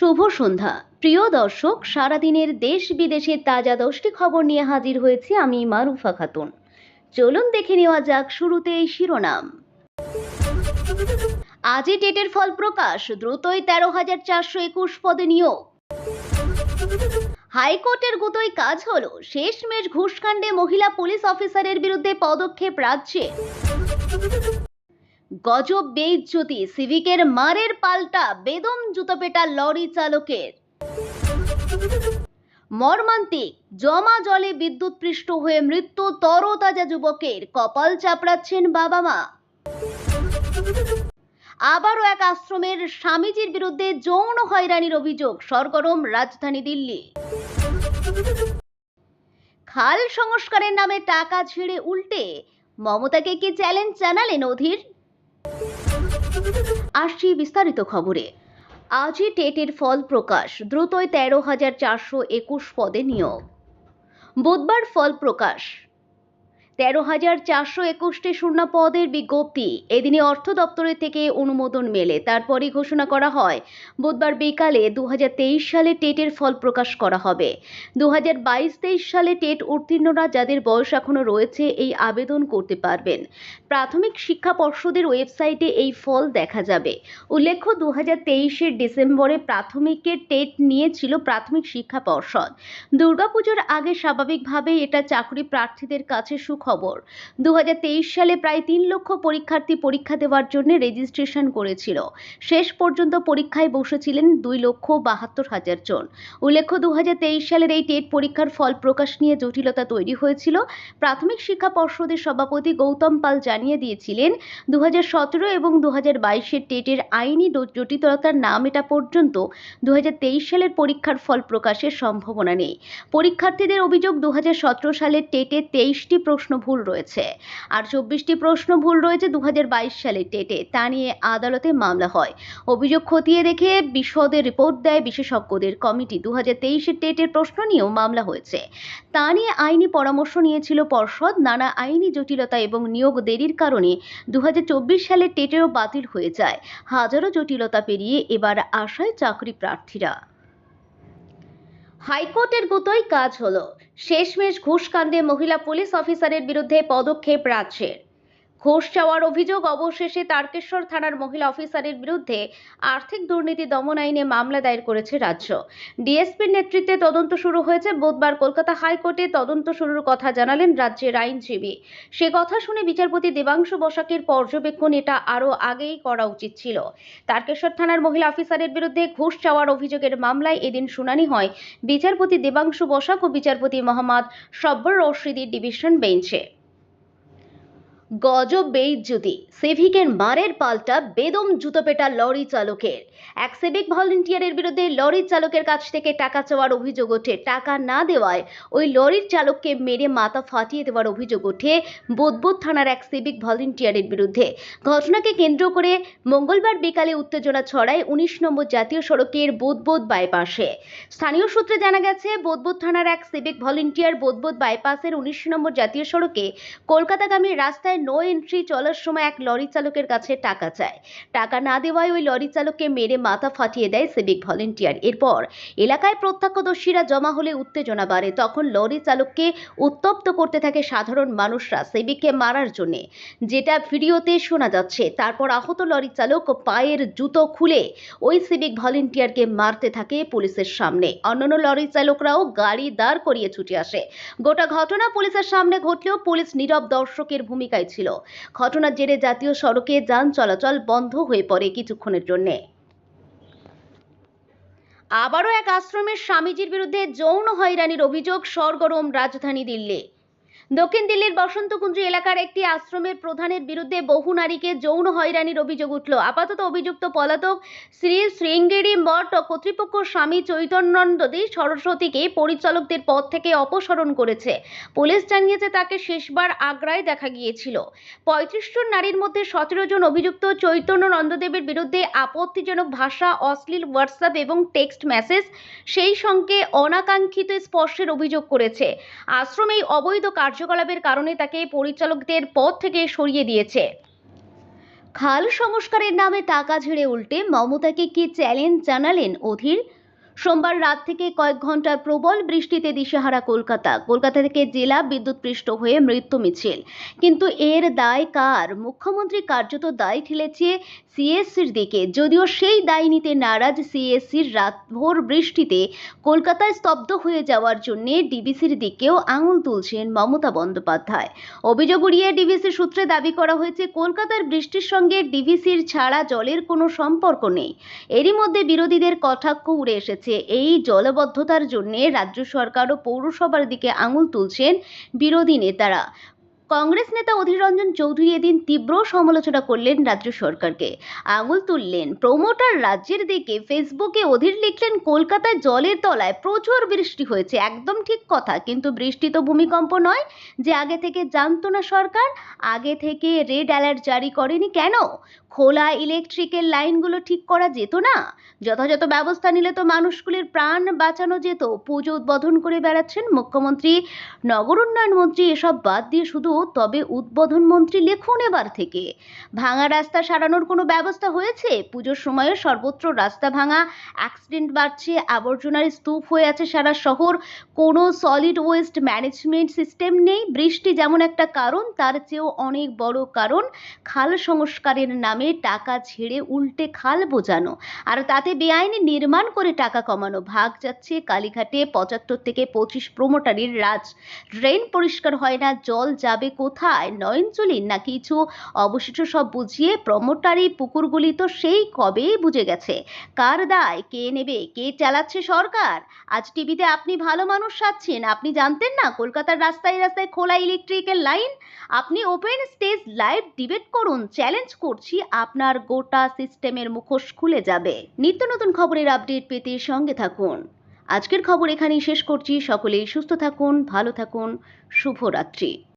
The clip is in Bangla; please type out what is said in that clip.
শুভ সন্ধ্যা। প্রিয় দর্শক, সারাদিনের দেশ বিদেশের তাজা দশটি খবর নিয়ে হাজির হয়েছি আমি মারুফা খাতুন। চলুন দেখে নেওয়া যাক শুরুতেই শিরোনাম। আজই টেটের ফল প্রকাশ, দ্রুতই তেরো হাজার চারশো একুশ পদে নিয়োগ। হাইকোর্টের গুতোয় কাজ হলো, শেষমেশ ঘুষকাণ্ডে মহিলা পুলিশ অফিসারের বিরুদ্ধে পদক্ষেপ রাজ্যে। গজব বেইজ্জতি, সিভিকের মারের পাল্টা, বেদম জুতোপেটা লরি চালকের। মর্মান্তিক, জমা জলে বিদ্যুৎপৃষ্ট হয়ে মৃত্যু তরতাজা যুবকের, কপাল চাপড়াচ্ছেন বাবা মা আবারও এক আশ্রমের স্বামীজির বিরুদ্ধে যৌন হয়রানির অভিযোগ, সরগরম রাজধানী দিল্লি। খাল সংস্কারের নামে টাকা ছেড়ে উল্টে, মমতাকে কি চ্যালেঞ্জ জানালেন অধীর? আসছি বিস্তারিত খবরে। আজই টেটের ফল প্রকাশ, দ্রুতই তেরো হাজার চারশো একুশ পদে নিয়োগ। বুধবার ফল প্রকাশ। তেরো হাজার চারশো একুশটি শূন্য পদের বিজ্ঞপ্তি। এদিনে অর্থ দপ্তরের থেকে অনুমোদন মেলে। তারপরই ঘোষণা করা হয়, বুধবার বিকালে দু হাজার তেইশ সালে টেটের ফল প্রকাশ করা হবে। দু হাজার বাইশ তেইশ সালে টেট উত্তীর্ণরা যাদের বয়স এখনও রয়েছে এই আবেদন করতে পারবেন। প্রাথমিক শিক্ষা পর্ষদের ওয়েবসাইটে এই ফল দেখা যাবে। উল্লেখ্য দু হাজার তেইশের ডিসেম্বরে প্রাথমিকের টেট নিয়েছিল প্রাথমিক শিক্ষা পর্ষদ। দুর্গাপুজোর আগে স্বাভাবিকভাবেই এটা চাকরি প্রার্থীদের কাছে সুখবর দু সালে প্রায় তিন লক্ষ পরীক্ষার্থী পরীক্ষা দেওয়ার জন্য রেজিস্ট্রেশন করেছিল। শেষ পর্যন্ত পরীক্ষায় বসেছিলেন দুই লক্ষ বাহাত্তর হাজার জন। উল্লেখ্য দু সালের এই টেট পরীক্ষার ফল প্রকাশ নিয়ে জটিলতা তৈরি হয়েছিল। প্রাথমিক শিক্ষা পর্ষদের সভাপতি গৌতম পাল জানিয়ে দিয়েছিলেন দু এবং দু হাজার টেটের আইনি জটিলতার না মেটা পর্যন্ত দু হাজার তেইশ সালের পরীক্ষার ফল প্রকাশের সম্ভাবনা নেই। পরীক্ষার্থীদের অভিযোগ দু হাজার সতেরো সালের টেটে তেইশটি প্রশ্ন ভুল রয়েছে। আর চব্বিশটি প্রশ্ন ভুল রয়েছে দু সালের টেটে তা নিয়ে আদালতে মামলা হয়। অভিযোগ খতিয়ে দেখে বিশদে রিপোর্ট দেয় বিশেষজ্ঞদের কমিটি। দু হাজার তেইশের টেটের প্রশ্ন নিয়েও মামলা হয়েছে। তা নিয়ে আইনি পরামর্শ নিয়েছিল পর্ষদ। নানা আইনি জটিলতা এবং নিয়োগ দেরির কারণে দু হাজার চব্বিশ সালের টেটেরও বাতিল হয়ে যায়। হাজারো জটিলতা পেরিয়ে এবার আশায় চাকরি প্রার্থীরা। হাইকোর্টের গুতোয় কাজ হলো। শেষমেশ ঘুষ কাণ্ডে মহিলা পুলিশ অফিসারের বিরুদ্ধে পদক্ষেপ রাজ্যের। ঘুষ চাওয়ার অভিযোগ, অবশেষে তারকেশ্বর থানার মহিলা অফিসারের বিরুদ্ধে আর্থিক দুর্নীতি দমন আইনে মামলা দায়ের করেছে রাজ্য। ডিএসপির নেতৃত্বে তদন্ত শুরু হয়েছে বুধবার কলকাতা হাইকোর্টে। তদন্ত শুরুর কথা জানালেন রাজ্যের আইনজীবী। সে কথা শুনে বিচারপতি দেবাংশু বসাকের পর্যবেক্ষণ এটা আরও আগেই করা উচিত ছিল। তারকেশ্বর থানার মহিলা অফিসারের বিরুদ্ধে ঘুষ চাওয়ার অভিযোগের মামলায় এদিন শুনানি হয়। বিচারপতি দেবাংশু বসাক ও বিচারপতি মোহাম্মদ সব্বর রশিদির ডিভিশন বেঞ্চে। গজব বেইজ্জতি সিভিকের মারের পাল্টা বেদম জুতোপেটা লরি চালকের। এক সিভিক ভলেন্টিয়ারের বিরুদ্ধে লরির চালকের কাছ থেকে টাকা চাওয়ার অভিযোগ ওঠে। টাকা না দেওয়ায় ওই লরির চালককে মেরে মাথা ফাটিয়ে দেওয়ার অভিযোগ ওঠে বোধবোধ থানার এক সিভিক ভলেন্টিয়ারের বিরুদ্ধে। ঘটনাকে কেন্দ্র করে মঙ্গলবার বিকালে উত্তেজনা ছড়ায় উনিশ নম্বর জাতীয় সড়কের বোধবোধ বাইপাসে। স্থানীয় সূত্রে জানা গেছে, বোধবোধ থানার এক সিভিক ভলেন্টিয়ার বোধবোধ বাইপাসের উনিশ নম্বর জাতীয় সড়কে কলকাতাগামী রাস্তায় নো এন্ট্রি চলার সময় এক লরি চালকের কাছে টাকা চায়। টাকা না দেওয়ায় ওই লরি চালককে মেরে মাথা ফাটিয়ে দেয় সিভিক ভলেন্টিয়ার। এরপর এলাকায় প্রত্যক্ষদর্শীরা জমা হলে উত্তেজনা বাড়ে। তখন লরি চালককে উত্তপ্ত করতে থাকে সাধারণ মানুষরা সিভিককে মারার জন্য। যেটা ভিডিওতে শোনা যাচ্ছে, তারপর আহত লরি চালক পায়ের জুতো খুলে ওই সিভিক ভলেন্টিয়ারকে মারতে থাকে পুলিশের সামনে। অন্যান্য লরি চালকরাও গাড়ি দাঁড় করিয়ে ছুটে আসে। গোটা ঘটনা পুলিশের সামনে ঘটলেও পুলিশ নীরব দর্শকের ভূমিকায় ছিল ঘটনার জেরে জাতীয় সড়কে যান চলাচল বন্ধ হয়ে পড়ে কিছুক্ষণের জন্যে। আবারও এক আশ্রমের স্বামীজির বিরুদ্ধে যৌন হয়রানির অভিযোগ সরগরম রাজধানী দিল্লি। দক্ষিণ দিল্লির বসন্তকুঞ্জ এলাকার একটি আশ্রমের প্রধানের বিরুদ্ধে বহু নারীকে যৌন হয়রানির অভিযোগ উঠল। আপাতত অভিযুক্ত পলাতক শ্রী শৃঙ্গেরি মঠ কর্তৃপক্ষ স্বামী চৈতন্যনন্দী সরস্বতীকে পরিচালকদের পদ থেকে অপসারণ করেছে। পুলিশ জানিয়েছে, তাকে শেষবার আগ্রায় দেখা গিয়েছিল। পঁয়ত্রিশ জন নারীর মধ্যে সতেরো জন অভিযুক্ত। চৈতন্য নন্দদেবের বিরুদ্ধে আপত্তিজনক ভাষা, অশ্লীল হোয়াটসঅ্যাপ এবং টেক্সট মেসেজ সেই সঙ্গে অনাকাঙ্ক্ষিত স্পর্শের অভিযোগ করেছে। আশ্রমে এই অবৈধ কার্যকলাপের কারণে তাকে পরিচালকদের পদ থেকে সরিয়ে দিয়েছে। খাল সংস্কারের নামে টাকা ঝেড়ে উল্টে মমতাকে কি চ্যালেঞ্জ জানালেন অধীর? সোমবার রাত থেকে কয়েক ঘণ্টার প্রবল বৃষ্টিতে দিশেহারা কলকাতা। কলকাতা থেকে জেলা বিদ্যুৎপৃষ্ট হয়ে মৃত্যু মিছিল। কিন্তু এর দায় কার? মুখ্যমন্ত্রী কার্যত দায় ঠেলেছে সিএসসির দিকে। যদিও সেই দায় নিতে নারাজ সিএসসির রাতভর বৃষ্টিতে কলকাতায় স্তব্ধ হয়ে যাওয়ার জন্য ডিবিসির দিকেও আঙুল তুলছেন মমতা বন্দ্যোপাধ্যায়। অভিযোগ উড়িয়ে ডিভিসি সূত্রে দাবি করা হয়েছে, কলকাতার বৃষ্টির সঙ্গে ডিভিসির ছাড়া জলের কোনো সম্পর্ক নেই। এরই মধ্যে বিরোধীদের কটাক্ষ উড়ে এসেছে। এই জলবদ্ধতার জন্যে রাজ্য সরকার ও পৌরসভার দিকে আঙুল তুলছেন বিরোধী নেতারা। কংগ্রেস নেতা অধীর রঞ্জন চৌধুরী এদিন তীব্র সমালোচনা করলেন রাজ্য সরকারকে। আঙুল তুললেন, প্রমোটার রাজ্যের দিকে ফেসবুকে অধীর লিখলেন কলকাতায় জলের তলায় প্রচুর বৃষ্টি হয়েছে। একদম ঠিক কথা, কিন্তু বৃষ্টি তো ভূমিকম্প নয়। যে আগে থেকে জানতো না সরকার, আগে থেকে রেড অ্যালার্ট জারি করেনি কেন? খোলা ইলেকট্রিকের লাইনগুলো ঠিক করা যেত না? যথাযথ ব্যবস্থা নিলে তো মানুষগুলির প্রাণ বাঁচানো যেত। পুজো উদ্বোধন করে বেড়াচ্ছেন মুখ্যমন্ত্রী। নগর উন্নয়ন মন্ত্রী এসব বাদ দিয়ে শুধু তবে উদ্বোধন মন্ত্রী লিখুন এবার থেকে। ভাঙা রাস্তা সারানোর কোনো ব্যবস্থা হয়েছে? পুজোর সময়ে সর্বত্র রাস্তা ভাঙা অ্যাক্সিডেন্ট বাড়ছে, আবর্জনার স্তূপ হয়ে আছে সারা শহর। কোনো সলিড ওয়েস্ট ম্যানেজমেন্ট সিস্টেম নেই। বৃষ্টি যেমন একটা কারণ, তার চেয়েও অনেক বড় কারণ খাল সংস্কারের নামে টাকা ছেড়ে উল্টে খাল বোঝানো। আর তাতে বেআইনি নির্মাণ করে টাকা কমানো। ভাগ যাচ্ছে কালীঘাটে পঁচাত্তর থেকে পঁচিশ প্রমোটারির রাজ। ড্রেন পরিষ্কার হয় না, জল যাবে কোথায়? নয়নচুলি না কিছু? অবশিষ্ট সব বুঝিয়ে প্রমোটারি পুকুরগুলি তো সেই কবেই বুঝে গেছে। কার দায়? কে নেবে? কে চালাচ্ছে সরকার? আজ টিভিতে আপনি ভালো মানুষ সাচ্ছেন আপনি জানতেন না কলকাতার রাস্তায় রাস্তায় খোলা ইলেকট্রিকের লাইন? আপনি ওপেন স্টেজ লাইভ ডিবেট করুন। চ্যালেঞ্জ করছি, আপনার গোটা সিস্টেমের মুখোশ খুলে যাবে। নিত্য নতুন খবরের আপডেট পেতে সঙ্গে থাকুন। আজকের খবর এখানেই শেষ করছি। সকলেই সুস্থ থাকুন, ভালো থাকুন। শুভরাত্রি।